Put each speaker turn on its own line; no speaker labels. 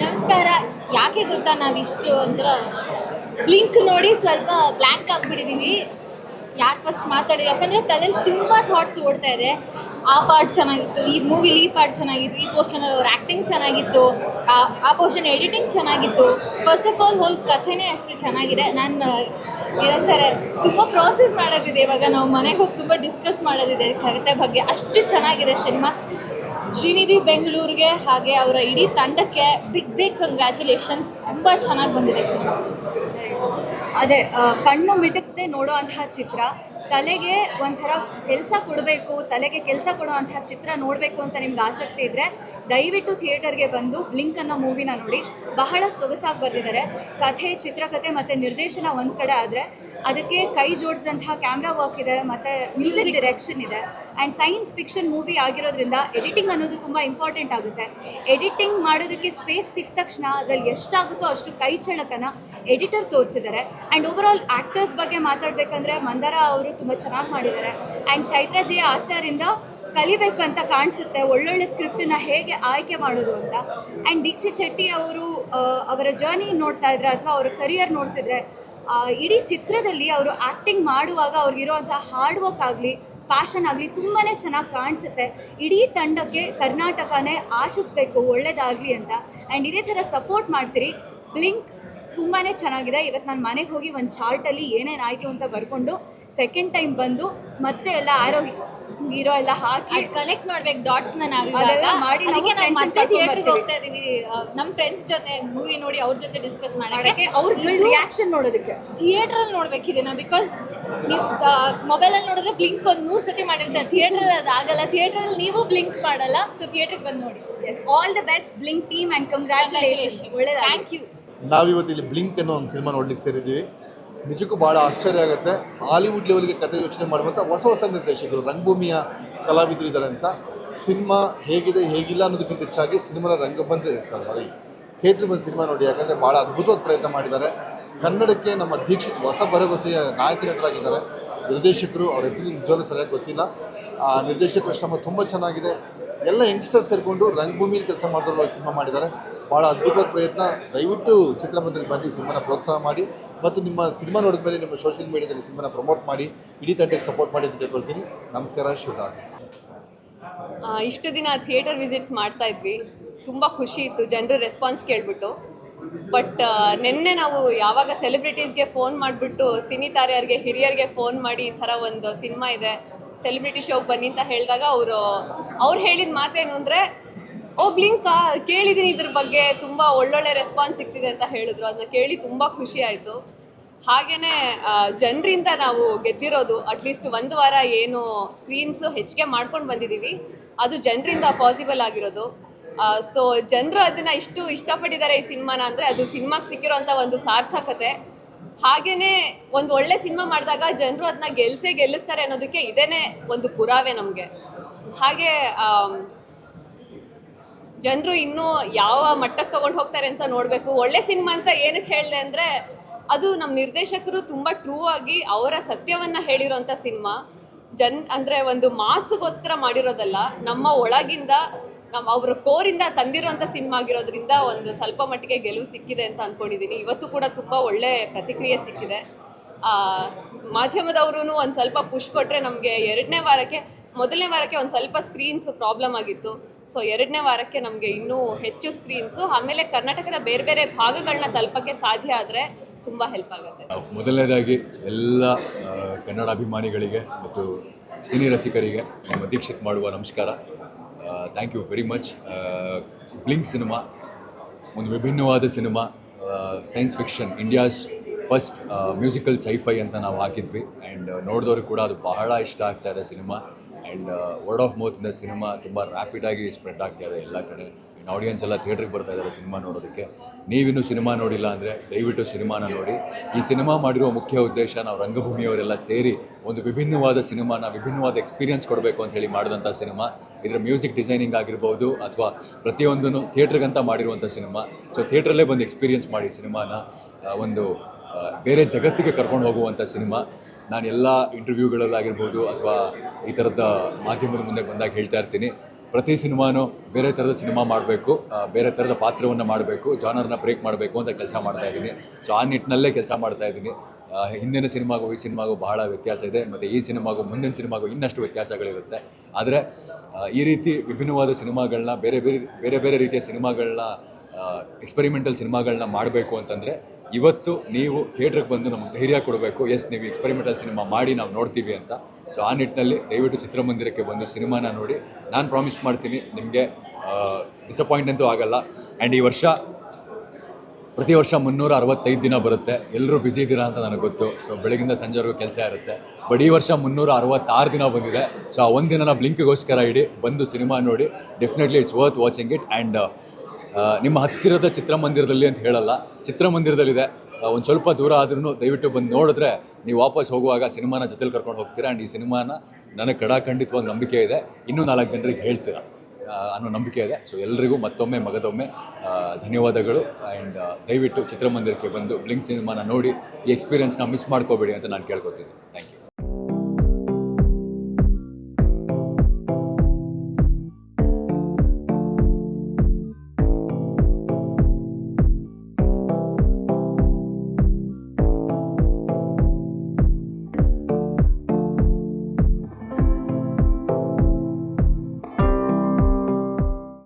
ನಮಸ್ಕಾರ ಯಾಕೆ ಗೊತ್ತಾ ನಾವಿಷ್ಟು ಒಂಥರ ಲಿಂಕ್ ನೋಡಿ ಸ್ವಲ್ಪ ಬ್ಲ್ಯಾಂಕ್ ಆಗಿಬಿಟ್ಟಿದ್ದೀವಿ ಯಾರು ಫಸ್ಟ್ ಮಾತಾಡಿ ಯಾಕಂದರೆ ತಲೆಯಲ್ಲಿ ತುಂಬ ಥಾಟ್ಸ್ ಓಡ್ತಾ ಇದೆ. ಆ ಪಾರ್ಟ್ ಚೆನ್ನಾಗಿತ್ತು, ಈ ಮೂವಿಲಿ ಈ ಪಾರ್ಟ್ ಚೆನ್ನಾಗಿತ್ತು, ಈ ಪೋರ್ಷನಲ್ಲಿ ಅವ್ರ ಆ್ಯಕ್ಟಿಂಗ್ ಚೆನ್ನಾಗಿತ್ತು, ಆ- ಆ ಪೋರ್ಷನ್ ಎಡಿಟಿಂಗ್ ಚೆನ್ನಾಗಿತ್ತು. ಫಸ್ಟ್ ಆಫ್ ಆಲ್ ಹೋಲ್ ಕಥೆನೇ ಅಷ್ಟು ಚೆನ್ನಾಗಿದೆ. ನಾನು ಏನಂತಾರೆ, ತುಂಬ ಪ್ರಾಸೆಸ್ ಮಾಡೋದಿದೆ ಇವಾಗ. ನಾವು ಮನೆಗೆ ಹೋಗಿ ತುಂಬ ಡಿಸ್ಕಸ್ ಮಾಡೋದಿದೆ ಕಥೆ ಬಗ್ಗೆ. ಅಷ್ಟು ಚೆನ್ನಾಗಿದೆ ಸಿನಿಮಾ ಶ್ರೀನಿಧಿ ಬೆಂಗಳೂರಿಗೆ ಹಾಗೆ ಅವರ ಇಡೀ ತಂಡಕ್ಕೆ ಬಿಗ್ ಬಿಗ್ ಕಂಗ್ರ್ಯಾಚುಲೇಷನ್ಸ್ ತುಂಬ ಚೆನ್ನಾಗಿ ಬಂದಿದೆ ಸಿನಿಮಾ.
ಅದೇ ಕಣ್ಣು ಮಿಟಕ್ಸ್ದೆ ನೋಡುವಂತಹ ಚಿತ್ರ. ತಲೆಗೆ ಒಂಥರ ಕೆಲಸ ಕೊಡಬೇಕು ತಲೆಗೆ ಕೆಲಸ ಕೊಡುವಂತಹ ಚಿತ್ರ ನೋಡಬೇಕು ಅಂತ ನಿಮ್ಗೆ ಆಸಕ್ತಿ ಇದ್ದರೆ ದಯವಿಟ್ಟು ಥಿಯೇಟರ್ಗೆ ಬಂದು ಬ್ಲಿಂಕ್ ಅನ್ನೋ ಮೂವಿನ ನೋಡಿ. ಬಹಳ ಸೊಗಸಾಗಿ ಬರೆದಿದ್ದಾರೆ. ಕಥೆ ಚಿತ್ರಕಥೆ ಮತ್ತು ನಿರ್ದೇಶನ ಒಂದು ಕಡೆ ಆದರೆ ಅದಕ್ಕೆ ಕೈ ಜೋಡಿಸಿದಂತಹ ಕ್ಯಾಮ್ರಾ ವರ್ಕ್ ಇದೆ ಮತ್ತು ಮ್ಯೂಸಿಕ್ ಡಿರೆಕ್ಷನ್ ಇದೆ. ಆ್ಯಂಡ್ ಸೈನ್ಸ್ ಫಿಕ್ಷನ್ ಮೂವಿ ಆಗಿರೋದ್ರಿಂದ ಎಡಿಟಿಂಗ್ ಅನ್ನೋದು ತುಂಬ ಇಂಪಾರ್ಟೆಂಟ್ ಆಗುತ್ತೆ. ಎಡಿಟಿಂಗ್ ಮಾಡೋದಕ್ಕೆ ಸ್ಪೇಸ್ ಸಿಕ್ಕ ತಕ್ಷಣ ಅದರಲ್ಲಿ ಎಷ್ಟಾಗುತ್ತೋ ಅಷ್ಟು ಕೈ ಚಳಕನ ಎಡಿಟರ್ ತೋರಿಸಿದ್ದಾರೆ. ಆ್ಯಂಡ್ ಓವರ್ ಆಲ್ ಆ್ಯಕ್ಟರ್ಸ್ ಬಗ್ಗೆ ಮಾತಾಡಬೇಕಂದ್ರೆ ಮಂದಾರ ಅವರು ತುಂಬ ಚೆನ್ನಾಗಿ ಮಾಡಿದ್ದಾರೆ. ಆ್ಯಂಡ್ ಚೈತ್ರ ಆಚಾರಿಂದ ಅಂತ ಕಾಣಿಸುತ್ತೆ. ಒಳ್ಳೊಳ್ಳೆ ಸ್ಕ್ರಿಪ್ಟನ್ನ ಹೇಗೆ ಆಯ್ಕೆ ಮಾಡೋದು ಅಂತ. ಆ್ಯಂಡ್ ದೀಕ್ಷಿತ್ ಶೆಟ್ಟಿ ಅವರು ಅವರ ಜರ್ನಿ ನೋಡ್ತಾ ಇದ್ರೆ ಅಥವಾ ಅವರ ಕರಿಯರ್ ನೋಡ್ತಿದ್ರೆ ಇಡೀ ಚಿತ್ರದಲ್ಲಿ ಅವರು ಆ್ಯಕ್ಟಿಂಗ್ ಮಾಡುವಾಗ ಅವ್ರಿಗಿರುವಂಥ ಹಾರ್ಡ್ ವರ್ಕ್ ಆಗಲಿ ಪ್ಯಾಷನ್ ಆಗಲಿ ತುಂಬಾ ಚೆನ್ನಾಗಿ ಕಾಣಿಸುತ್ತೆ. ಇಡೀ ತಂಡಕ್ಕೆ ಕರ್ನಾಟಕನೇ ಆಶಿಸ್ಬೇಕು ಒಳ್ಳೆಯದಾಗಲಿ ಅಂತ. ಆ್ಯಂಡ್ ಇದೇ ಥರ ಸಪೋರ್ಟ್ ಮಾಡ್ತೀರಿ. ಬ್ಲಿಂಕ್ ತುಂಬಾ ಚೆನ್ನಾಗಿದೆ. ಇವತ್ತು ನಾನು ಮನೆಗೆ ಹೋಗಿ ಒಂದು ಚಾರ್ಟಲ್ಲಿ ಏನೇನು ಆಯಿತು ಅಂತ ಬರ್ಕೊಂಡು ಸೆಕೆಂಡ್ ಟೈಮ್ ಬಂದು ಮತ್ತೆ ಎಲ್ಲ ಆರೋಗ್ಯ ಇರೋ ಎಲ್ಲ ಹಾಕಿ
ಕನೆಕ್ಟ್ ಮಾಡ್ಬೇಕು. ಡಾಟ್ಸ್
ಅದೆಲ್ಲ ಮಾಡಿ
ಮತ್ತೆ ಥಿಯೇಟರ್ಗೆ ಹೋಗ್ತಾ ಇದೀವಿ. ನಮ್ಮ ಫ್ರೆಂಡ್ಸ್ ಜೊತೆ ಮೂವಿ ನೋಡಿ ಅವ್ರ ಜೊತೆ ಡಿಸ್ಕಸ್
ಮಾಡೋಕ್ಕೆ
ಮಾಡೋಕ್ಕೆ
ಅವ್ರ ರಿಯಾಕ್ಷನ್ ನೋಡೋದಕ್ಕೆ.
ಥಿಯೇಟ್ರಲ್ಲಿ ನೋಡ್ಬೇಕಿದೆ ಬಿಕಾಸ್ ನೀವು ಮೊಬೈಲಲ್ಲಿ ನೋಡಿದ್ರೆ ಬ್ಲಿಂಕ್ ಒಂದು ನೂರು ಸತಿ ಮಾಡಿರ್ತಾರೆ. ಥಿಯೇಟ್ರಲ್ಲಿ ಅದು ಆಗಲ್ಲ. ಥಿಯೇಟ್ರಲ್ಲಿ ನೀವು ಬ್ಲಿಂಕ್ ಮಾಡಲ್ಲ. ಸೊ ಥಿಯೇಟ್ರಿಗೆ ಬಂದು ನೋಡಿ.
Yes all the best Blink team and congratulation ಒಳ್ಳೆ
ಥ್ಯಾಂಕ್ ಯು
ನಾವಿವತ್ತು ಇಲ್ಲಿ ಬ್ಲಿಂಕ್ ಅನ್ನೋ ಒಂದು ಸಿನಿಮಾ ನೋಡ್ಲಿಕ್ಕೆ ಸೇರಿದ್ದೀವಿ. ನಿಜಕ್ಕೂ ಭಾಳ ಆಶ್ಚರ್ಯ ಆಗುತ್ತೆ. ಹಾಲಿವುಡ್ ಲೆವೆಲ್ಗೆ ಕತೆ ಯೋಚನೆ ಮಾಡುವಂಥ ಹೊಸ ಹೊಸ ನಿರ್ದೇಶಕರು, ರಂಗಭೂಮಿಯ ಕಲಾವಿದರು ಇದ್ದಾರೆ ಅಂತ. ಸಿನಿಮಾ ಹೇಗಿದೆ, ಹೇಗಿಲ್ಲ ಅನ್ನೋದಕ್ಕಿಂತ ಹೆಚ್ಚಾಗಿ ಸಿನಿಮಾನ ರಂಗ ಬಂದು ಸಾರಿ ಥಿಯೇಟ್ರ್ ಬಂದು ಸಿನಿಮಾ ನೋಡಿ, ಯಾಕಂದರೆ ಭಾಳ ಅದ್ಭುತವಾದ ಪ್ರಯತ್ನ ಮಾಡಿದ್ದಾರೆ. ಕನ್ನಡಕ್ಕೆ ನಮ್ಮ ದೀಕ್ಷಿತ್ ಹೊಸ ಭರವಸೆಯ ನಾಯಕ ನಟರಾಗಿದ್ದಾರೆ. ನಿರ್ದೇಶಕರು ಅವ್ರ ಹೆಸರು ನಿಜವಾಗ್ಲೂ ಸರಿಯಾಗಿ ಗೊತ್ತಿಲ್ಲ. ಆ ನಿರ್ದೇಶಕರ ಶ್ರಮ ತುಂಬ ಚೆನ್ನಾಗಿದೆ. ಎಲ್ಲ ಯಂಗ್ಸ್ಟರ್ಸ್ ಸೇರಿಕೊಂಡು ರಂಗಭೂಮಿಯಲ್ಲಿ ಕೆಲಸ ಮಾಡಿದ್ರು ಸಿನಿಮಾ ಮಾಡಿದ್ದಾರೆ. ಭಾಳ ಅದ್ಭುತವಾದ ಪ್ರಯತ್ನ. ದಯವಿಟ್ಟು ಚಿತ್ರಮಂದಿರಕ್ಕೆ ಬನ್ನಿ, ಸಿನಿಮಾನ ಪ್ರೋತ್ಸಾಹ ಮಾಡಿ ಮತ್ತು ನಿಮ್ಮ ಸಿನಿಮಾ ನೋಡಿದ ಮೇಲೆ ನಿಮ್ಮ ಸೋಷಿಯಲ್ ಮೀಡಿಯಾದಲ್ಲಿ ಸಿನಿಮಾನ ಪ್ರಮೋಟ್ ಮಾಡಿ, ಇಡೀ ತಂಡಕ್ಕೆ ಸಪೋರ್ಟ್ ಮಾಡಿ ಅಂತ ಕೇಳ್ಕೊಳ್ತೀನಿ. ನಮಸ್ಕಾರ ಶಿವರಾಜ್
ಇಷ್ಟು ದಿನ ಥಿಯೇಟರ್ ವಿಸಿಟ್ಸ್ ಮಾಡ್ತಾ ಇದ್ವಿ. ತುಂಬ ಖುಷಿ ಇತ್ತು. ಜನರ ರೆಸ್ಪಾನ್ಸ್ ಕೇಳಿಬಿಟ್ಟು. ಬಟ್ ನಿನ್ನೆ ನಾವು ಯಾವಾಗ ಸೆಲೆಬ್ರಿಟೀಸ್ಗೆ ಫೋನ್ ಮಾಡಿಬಿಟ್ಟು, ಸಿನಿ ತಾರೆಯರಿಗೆ ಹಿರಿಯರಿಗೆ ಫೋನ್ ಮಾಡಿ ಈ ಥರ ಒಂದು ಸಿನಿಮಾ ಇದೆ ಸೆಲೆಬ್ರಿಟಿ ಶೋಗೆ ಬನ್ನಿ ಅಂತ ಹೇಳಿದಾಗ ಅವರು, ಅವ್ರು ಹೇಳಿದ ಮಾತೇನು ಅಂದರೆ ಓ, ಬ್ಲಿಂಕ್ ಕೇಳಿದ್ದೀನಿ ಇದ್ರ ಬಗ್ಗೆ. ತುಂಬ ಒಳ್ಳೊಳ್ಳೆ ರೆಸ್ಪಾನ್ಸ್ ಸಿಗ್ತಿದೆ ಅಂತ ಹೇಳಿದ್ರು. ಅದನ್ನ ಕೇಳಿ ತುಂಬ ಖುಷಿ ಆಯಿತು. ಹಾಗೇನೆ ಜನರಿಂದ ನಾವು ಗೆದ್ದಿರೋದು ಅಟ್ಲೀಸ್ಟ್ ಒಂದು ವಾರ ಏನು ಸ್ಕ್ರೀನ್ಸು ಹೆಚ್ಚಿಗೆ ಮಾಡ್ಕೊಂಡು ಬಂದಿದ್ದೀವಿ ಅದು ಜನರಿಂದ ಪಾಸಿಬಲ್ ಆಗಿರೋದು. ಸೊ ಜನರು ಅದನ್ನು ಇಷ್ಟು ಇಷ್ಟಪಟ್ಟಿದ್ದಾರೆ ಈ ಸಿನಿಮಾನ ಅಂದರೆ ಅದು ಸಿನಿಮಾಗೆ ಸಿಕ್ಕಿರೋಂಥ ಒಂದು ಸಾರ್ಥಕತೆ. ಹಾಗೆಯೇ ಒಂದು ಒಳ್ಳೆ ಸಿನಿಮಾ ಮಾಡಿದಾಗ ಜನರು ಅದನ್ನ ಗೆಲ್ಲಿಸೇ ಗೆಲ್ಲಿಸ್ತಾರೆ ಅನ್ನೋದಕ್ಕೆ ಇದೇ ಒಂದು ಪುರಾವೆ ನಮಗೆ. ಹಾಗೆ ಜನರು ಇನ್ನೂ ಯಾವ ಮಟ್ಟಕ್ಕೆ ತಗೊಂಡು ಹೋಗ್ತಾರೆ ಅಂತ ನೋಡಬೇಕು. ಒಳ್ಳೆ ಸಿನಿಮಾ ಅಂತ ಏನಕ್ಕೆ ಹೇಳಿದೆ ಅಂದರೆ, ಅದು ನಮ್ಮ ನಿರ್ದೇಶಕರು ತುಂಬ ಟ್ರೂ ಆಗಿ ಅವರ ಸತ್ಯವನ್ನು ಹೇಳಿರೋಂಥ ಸಿನಿಮಾ. ಜನ್ ಅಂದರೆ ಒಂದು ಮಾಸ್ಗೋಸ್ಕರ ಮಾಡಿರೋದಲ್ಲ, ನಮ್ಮ ಒಳಗಿಂದ, ನಮ್ಮ ಅವರ ಕೋರಿಂದ ತಂದಿರುವಂಥ ಸಿನಿಮಾ ಆಗಿರೋದ್ರಿಂದ ಒಂದು ಸ್ವಲ್ಪ ಮಟ್ಟಿಗೆ ಗೆಲುವು ಸಿಕ್ಕಿದೆ ಅಂತ ಅಂದ್ಕೊಂಡಿದ್ದೀನಿ ಇವತ್ತು ಕೂಡ ತುಂಬ ಒಳ್ಳೆ ಪ್ರತಿಕ್ರಿಯೆ ಸಿಕ್ಕಿದೆ. ಮಾಧ್ಯಮದವರು ಒಂದು ಸ್ವಲ್ಪ ಪುಷ್ ಕೊಟ್ಟರೆ ನಮಗೆ ಎರಡನೇ ವಾರಕ್ಕೆ, ಮೊದಲನೇ ವಾರಕ್ಕೆ ಒಂದು ಸ್ವಲ್ಪ ಸ್ಕ್ರೀನ್ಸ್ ಪ್ರಾಬ್ಲಮ್ ಆಗಿತ್ತು. ಸೊ ಎರಡನೇ ವಾರಕ್ಕೆ ನಮಗೆ ಇನ್ನೂ ಹೆಚ್ಚು ಸ್ಕ್ರೀನ್ಸು ಆಮೇಲೆ ಕರ್ನಾಟಕದ ಬೇರೆ ಬೇರೆ ಭಾಗಗಳನ್ನ ತಲುಪಕ್ಕೆ ಸಾಧ್ಯ ಆದರೆ ತುಂಬ ಹೆಲ್ಪ್ ಆಗುತ್ತೆ.
ಮೊದಲನೇದಾಗಿ ಎಲ್ಲ ಕನ್ನಡ ಅಭಿಮಾನಿಗಳಿಗೆ ಮತ್ತು ಸಿನಿ ರಸಿಕರಿಗೆ ನಮ್ಮ ದೀಕ್ಷಿತ್ ಮಾಡುವ ನಮಸ್ಕಾರ. Thank you very much Blink cinema ಒಂದು ವಿಭಿನ್ನವಾದ cinema science fiction India's first musical sci fi ಅಂತ ನಾವು ಹಾಕಿದ್ವಿ. ಆ್ಯಂಡ್ ನೋಡಿದವರು ಕೂಡ ಅದು ಬಹಳ ಇಷ್ಟ ಆಗ್ತಾ ಇದೆ ಸಿನಿಮಾ ಆ್ಯಂಡ್ ವರ್ಡ್ ಆಫ್ ಮೌತಿಂದ ಸಿನಿಮಾ ತುಂಬ ರ್ಯಾಪಿಡಾಗಿ ಸ್ಪ್ರೆಡ್ ಆಗ್ತಾ ಇದೆ ಎಲ್ಲ ಕಡೆ. ಇನ್ನು ಆಡಿಯನ್ಸ್ ಎಲ್ಲ ಥಿಯೇಟ್ರಿಗೆ ಬರ್ತಾ ಇದ್ದಾರೆ ಸಿನಿಮಾ ನೋಡೋದಕ್ಕೆ. ನೀವಿನ್ನೂ ಸಿನಿಮಾ ನೋಡಿಲ್ಲ ಅಂದರೆ ದಯವಿಟ್ಟು ಸಿನಿಮಾನ ನೋಡಿ. ಈ ಸಿನಿಮಾ ಮಾಡಿರೋ ಮುಖ್ಯ ಉದ್ದೇಶ ನಾವು ರಂಗಭೂಮಿಯವರೆಲ್ಲ ಸೇರಿ ಒಂದು ವಿಭಿನ್ನವಾದ ಸಿನಿಮಾನ ವಿಭಿನ್ನವಾದ ಎಕ್ಸ್ಪೀರಿಯನ್ಸ್ ಕೊಡಬೇಕು ಅಂತ ಹೇಳಿ ಮಾಡಿದಂಥ ಸಿನಿಮಾ ಇದರ ಮ್ಯೂಸಿಕ್ ಡಿಸೈನಿಂಗ್ ಆಗಿರ್ಬೋದು ಅಥವಾ ಪ್ರತಿಯೊಂದನ್ನು ಥಿಯೇಟ್ರಿಗಂತ ಮಾಡಿರುವಂಥ ಸಿನಿಮಾ ಸೊ ಥಿಯೇಟ್ರಲ್ಲೇ ಬಂದು ಎಕ್ಸ್ಪೀರಿಯನ್ಸ್ ಮಾಡಿ ಸಿನಿಮಾನ ಒಂದು ಬೇರೆ ಜಗತ್ತಿಗೆ ಕರ್ಕೊಂಡು ಹೋಗುವಂಥ ಸಿನಿಮಾ. ನಾನು ಎಲ್ಲ ಇಂಟರ್ವ್ಯೂಗಳಲ್ಲಾಗಿರ್ಬೋದು ಅಥವಾ ಈ ಥರದ ಮಾಧ್ಯಮದ ಮುಂದೆ ಬಂದಾಗ ಹೇಳ್ತಾ ಇರ್ತೀನಿ. ಪ್ರತಿ ಸಿನಿಮಾನು ಬೇರೆ ಥರದ ಸಿನಿಮಾ ಮಾಡಬೇಕು ಬೇರೆ ಥರದ ಪಾತ್ರವನ್ನು ಮಾಡಬೇಕು, ಜಾನರ್ನ ಬ್ರೇಕ್ ಮಾಡಬೇಕು ಅಂತ ಕೆಲಸ ಮಾಡ್ತಾ ಇದ್ದೀನಿ. ಸೊ, ಆ ನಿಟ್ಟಿನಲ್ಲೇ ಕೆಲಸ ಮಾಡ್ತಾ ಇದ್ದೀನಿ. ಹಿಂದಿನ ಸಿನಿಮಾಗೂ ಈ ಸಿನಿಮಾಗೂ ಬಹಳ ವ್ಯತ್ಯಾಸ ಇದೆ. ಮತ್ತು ಈ ಸಿನಿಮಾಗೂ ಮುಂದಿನ ಸಿನಿಮಾಗೂ ಇನ್ನಷ್ಟು ವ್ಯತ್ಯಾಸಗಳಿರುತ್ತೆ. ಆದರೆ ಈ ರೀತಿ ವಿಭಿನ್ನವಾದ ಸಿನಿಮಾಗಳನ್ನ ಬೇರೆ ಬೇರೆ ಬೇರೆ ಬೇರೆ ರೀತಿಯ ಸಿನಿಮಾಗಳನ್ನ ಎಕ್ಸ್ಪೆರಿಮೆಂಟಲ್ ಸಿನಿಮಾಗಳನ್ನ ಮಾಡಬೇಕು ಅಂತಂದರೆ ಇವತ್ತು ನೀವು ಥಿಯೇಟ್ರಿಗೆ ಬಂದು ನಮಗೆ ಧೈರ್ಯ ಕೊಡಬೇಕು. ಎಸ್, ನೀವು ಎಕ್ಸ್ಪೆರಿಮೆಂಟಲ್ ಸಿನಿಮಾ ಮಾಡಿ ನಾವು ನೋಡ್ತೀವಿ ಅಂತ. ಸೊ, ಆ ನಿಟ್ಟಿನಲ್ಲಿ ದಯವಿಟ್ಟು ಚಿತ್ರಮಂದಿರಕ್ಕೆ ಬಂದು ಸಿನಿಮಾನ ನೋಡಿ. ನಾನು ಪ್ರಾಮಿಸ್ ಮಾಡ್ತೀನಿ, ನಿಮಗೆ ಡಿಸಪಾಯಿಂಟ್ ಅಂತೂ ಆಗಲ್ಲ. ಆ್ಯಂಡ್ ಈ ವರ್ಷ, ಪ್ರತಿ ವರ್ಷ ಮುನ್ನೂರ ಅರವತ್ತೈದು ದಿನ ಬರುತ್ತೆ. ಎಲ್ಲರೂ ಬ್ಯುಸಿ ಇದ್ದೀರಾ ಅಂತ ನನಗೆ ಗೊತ್ತು. ಸೊ, ಬೆಳಗಿಂದ ಸಂಜೆವರೆಗೂ ಕೆಲಸ ಇರುತ್ತೆ. ಬಟ್ ಈ ವರ್ಷ ಮುನ್ನೂರ ಅರವತ್ತಾರು ದಿನ ಬಂದಿದೆ. ಸೊ, ಆ ಒಂದು ದಿನ ಬ್ಲಿಂಕ್ಗೋಸ್ಕರ ಇಡಿ, ಬಂದು ಸಿನಿಮಾ ನೋಡಿ. Definitely it's worth watching it and ನಿಮ್ಮ ಹತ್ತಿರದ ಚಿತ್ರಮಂದಿರದಲ್ಲಿ ಅಂತ ಹೇಳಲ್ಲ, ಚಿತ್ರಮಂದಿರದಲ್ಲಿದೆ. ಒಂದು ಸ್ವಲ್ಪ ದೂರ ಆದ್ರೂ ದಯವಿಟ್ಟು ಬಂದು ನೋಡಿದ್ರೆ ನೀವು ವಾಪಸ್ ಹೋಗುವಾಗ ಸಿನಿಮಾನ ಜೊತೆಲಿ ಕರ್ಕೊಂಡು ಹೋಗ್ತೀರಾ? ಆ್ಯಂಡ್ ಈ ಸಿನಿಮಾನ ನನಗೆ ಕಡಾಖಂಡಿತವಾಗಿ ನಂಬಿಕೆ ಇದೆ. ಇನ್ನೂ ನಾಲ್ಕು ಜನರಿಗೆ ಹೇಳ್ತೀರಾ? ಅನ್ನೋ ನಂಬಿಕೆ ಇದೆ. ಸೊ ಎಲ್ರಿಗೂ ಮತ್ತೊಮ್ಮೆ, ಮಗದೊಮ್ಮೆ ಧನ್ಯವಾದಗಳು. ಆ್ಯಂಡ್ ದಯವಿಟ್ಟು ಚಿತ್ರಮಂದಿರಕ್ಕೆ ಬಂದು, ಬ್ಲಿಂಕ್ ಸಿನಿಮಾನ ನೋಡಿ, ಈ ಎಕ್ಸ್ಪೀರಿಯನ್ಸ್ನ ಮಿಸ್ ಮಾಡ್ಕೋಬೇಡಿ ಅಂತ ನಾನು ಕೇಳ್ಕೊತೀನಿ ಥ್ಯಾಂಕ್ ಯು.